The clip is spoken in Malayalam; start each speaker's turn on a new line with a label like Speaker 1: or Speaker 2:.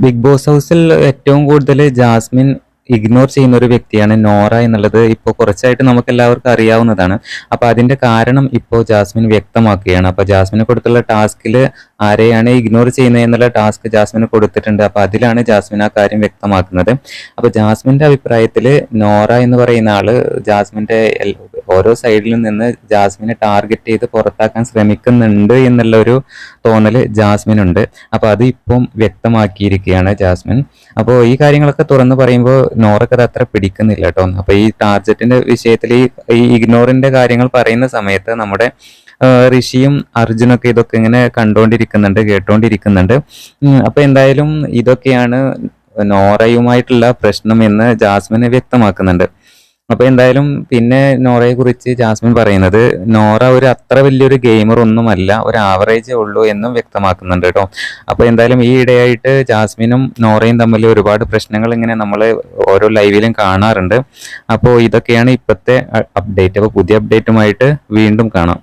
Speaker 1: ബിഗ് ബോസ് ഹൗസിൽ ഏറ്റവും കൂടുതൽ ജാസ്മിൻ ഇഗ്നോർ ചെയ്യുന്ന ഒരു വ്യക്തിയാണ് നോറ എന്നുള്ളത് ഇപ്പോൾ കുറച്ചായിട്ട് നമുക്ക് എല്ലാവർക്കും അറിയാവുന്നതാണ്. അപ്പോൾ അതിന്റെ കാരണം ഇപ്പോൾ ജാസ്മിൻ വ്യക്തമാക്കുകയാണ്. അപ്പോൾ ജാസ്മിന് കൊടുത്തുള്ള ടാസ്കിൽ ആരെയാണ് ഇഗ്നോർ ചെയ്യുന്നത് എന്നുള്ള ടാസ്ക് ജാസ്മിന് കൊടുത്തിട്ടുണ്ട്. അപ്പോൾ അതിലാണ് ജാസ്മിൻ ആ കാര്യം വ്യക്തമാക്കുന്നത്. അപ്പോൾ ജാസ്മിന്റെ അഭിപ്രായത്തിൽ നോറ എന്ന് പറയുന്ന ആൾ ജാസ്മിന്റെ എൽ- ഓരോ സൈഡിൽ നിന്ന് ജാസ്മിനെ ടാർഗറ്റ് ചെയ്ത് പുറത്താക്കാൻ ശ്രമിക്കുന്നുണ്ട് എന്നുള്ള ഒരു തോന്നൽ ജാസ്മിനുണ്ട്. അപ്പോൾ അത് ഇപ്പം വ്യക്തമാക്കിയിരിക്കുകയാണ് ജാസ്മിൻ. അപ്പോൾ ഈ കാര്യങ്ങളൊക്കെ തുറന്നു പറയുമ്പോൾ നോറൊക്കെ അത് അത്ര പിടിക്കുന്നില്ല കേട്ടോ. അപ്പോൾ ഈ ടാർജറ്റിന്റെ വിഷയത്തിൽ ഈ ഇഗ്നോറിന്റെ കാര്യങ്ങൾ പറയുന്ന സമയത്ത് നമ്മുടെ ഋഷിയും അർജുനൊക്കെ ഇതൊക്കെ ഇങ്ങനെ കണ്ടുകൊണ്ടിരിക്കുന്നുണ്ട് കേട്ടുകൊണ്ടിരിക്കുന്നുണ്ട് അപ്പോൾ അപ്പൊ എന്തായാലും ഇതൊക്കെയാണ് നോറയുമായിട്ടുള്ള പ്രശ്നം എന്ന് ജാസ്മിന് വ്യക്തമാക്കുന്നുണ്ട്. അപ്പൊ എന്തായാലും പിന്നെ നോറയെ കുറിച്ച് ജാസ്മിൻ പറയുന്നത് നോറ ഒരു അത്ര വലിയൊരു ഗെയിമർ ഒന്നുമല്ല ഒരു ആവറേജേ ഉള്ളൂ എന്നും വ്യക്തമാക്കുന്നുണ്ട് കേട്ടോ. അപ്പോൾ എന്തായാലും ഈ ഇടയായിട്ട് ജാസ്മിനും നോറയും തമ്മിൽ ഒരുപാട് പ്രശ്നങ്ങൾ ഇങ്ങനെ നമ്മൾ ഓരോ ലൈവിലും കാണാറുണ്ട്. അപ്പോൾ ഇതൊക്കെയാണ് ഇപ്പോഴത്തെ അപ്ഡേറ്റ് അപ്പോൾ പുതിയ അപ്ഡേറ്റുമായിട്ട് വീണ്ടും കാണാം.